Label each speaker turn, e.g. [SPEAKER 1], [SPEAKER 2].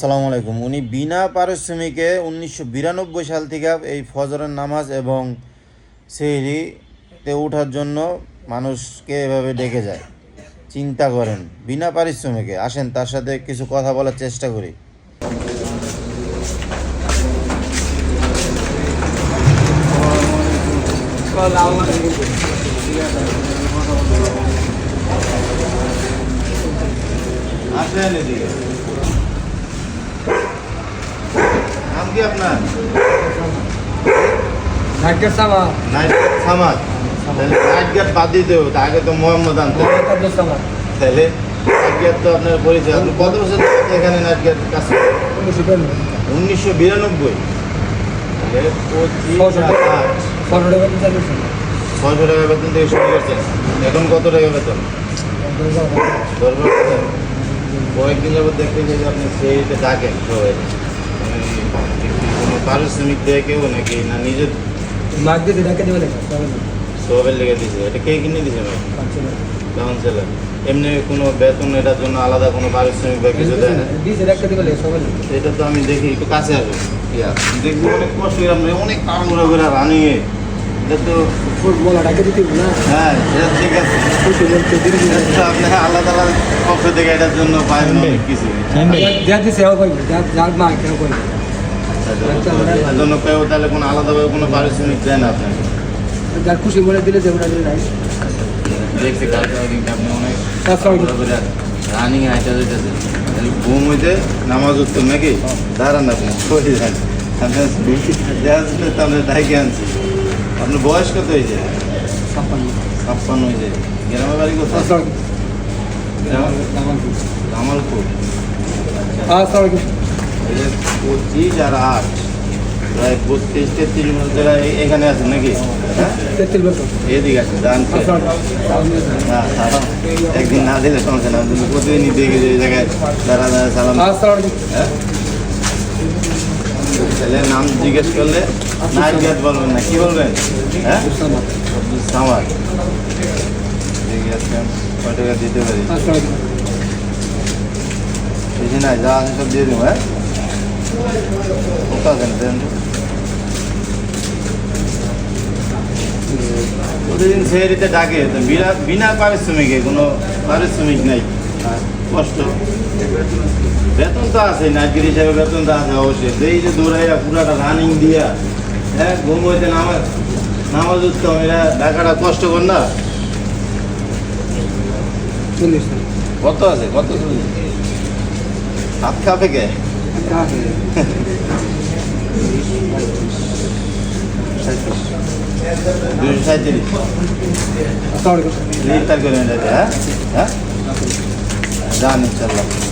[SPEAKER 1] সালামু আলাইকুম। উনি বিনা পারিশ্রমিকে উনিশশো বিরানব্বই সাল থেকে এই ফজরের নামাজ এবং সেহরিতে ওঠার জন্য মানুষকে এভাবে ডেকে যায়। চিন্তা করেন, বিনা পারিশ্রমিকে। আসেন, তার সাথে কিছু কথা বলার চেষ্টা করি। এদিকে। নাম কি আপনার?
[SPEAKER 2] ঢাকের সামা
[SPEAKER 1] নাইট সামাদ। তাহলে নাইট গেট বাদ দিতে হবে আগে তো মোহাম্মদ আনতে
[SPEAKER 2] সামাদ।
[SPEAKER 1] তাহলে নাইট তো আপনার পরিচয়। আপনি কত বছর এখানে নাইট গেট কাজ করেন?
[SPEAKER 2] উনিশশো বিরানব্বই।
[SPEAKER 1] ছয়শো টাকা বেতন থেকে শুরু করছেন। এখন কত টাকা বেতন? দশ কয়েকদিন যাবত দেখতে চাই যে আপনি সেইটা ডাকেন সবাই মানে কোনো পারিশ্রমিক দেয় কেউ নাকি? না নিজের
[SPEAKER 2] মাছ দিয়ে ঢাকা দেবে
[SPEAKER 1] সবের লেগে দিয়েছে। এটা কে কিনে দিয়েছে ভাই? কাউন্সিলর। এমনি কোনো বেতন এটার জন্য আলাদা কোনো পারিশ্রমিক বা কিছু দেয় না? এটা তো আমি দেখি একটু কাছে আসবে দেখব অনেক কষ্ট আপনি অনেক তাড়াহুড়া করে রানিং হ্যাঁ
[SPEAKER 2] খুশি
[SPEAKER 1] আপনি
[SPEAKER 2] যার মনে দিলে যে ওরা দিলে নাই।
[SPEAKER 1] দেখছি কালকে ওই দিনটা আপনি অনেক রানিং হাইটা যেতেছে তাহলে ঘুম হইতে নামাজ উঠতেন নাকি? দাঁড়ান আপনি ডাইকে আনছি আপনার বয়স কত হয়েছে?
[SPEAKER 2] ছাপ্পান্ন।
[SPEAKER 1] ছাপ্পান্ন হয়েছে। গ্রামের বাড়ি কোথায়? জামালপুর।
[SPEAKER 2] তাছাড়া
[SPEAKER 1] এই যে পঁচিশ আর আট। প্রায় বত্রিশ তেত্রিশ বছর এখানে আছেন নাকি? হ্যাঁ? এদিকে আছে সালাম। একদিন না দিলে সমস্যা না প্রতিদিনই দেখে যে জায়গায় দাঁড়া দাঁড়া সালাম। হ্যাঁ? ছেলের নাম জিজ্ঞেস করলে নাইট গেট বলবেন না। কি বলবেন? হ্যাঁ? সামাদ। ঠিক আছে দিতে পারি। যা আছে সব দিয়ে দেবো হ্যাঁ? প্রতিদিন সেহরিতে ডাকে বিনা বিনা পারিশ্রমিকে কোনো পারিশ্রমিক নাই। কষ্ট। বেতন তো আছে নাইটগিরি হিসাবে বেতন তো আছে অবশ্যই। এই যে দৌড়াইয়া পুরাটা রানিং দিয়া হ্যাঁ ঘুম হইতে নামাজ নামাজ উঠতাম এরা ডাকাটা কষ্ট কর না। কত আছে? কত হাত কাঁপে কে? দুশো সাঁত্রিশ
[SPEAKER 2] তাছাড়া
[SPEAKER 1] করে হ্যাঁ? হ্যাঁ? যান ইনশাল্লাহ।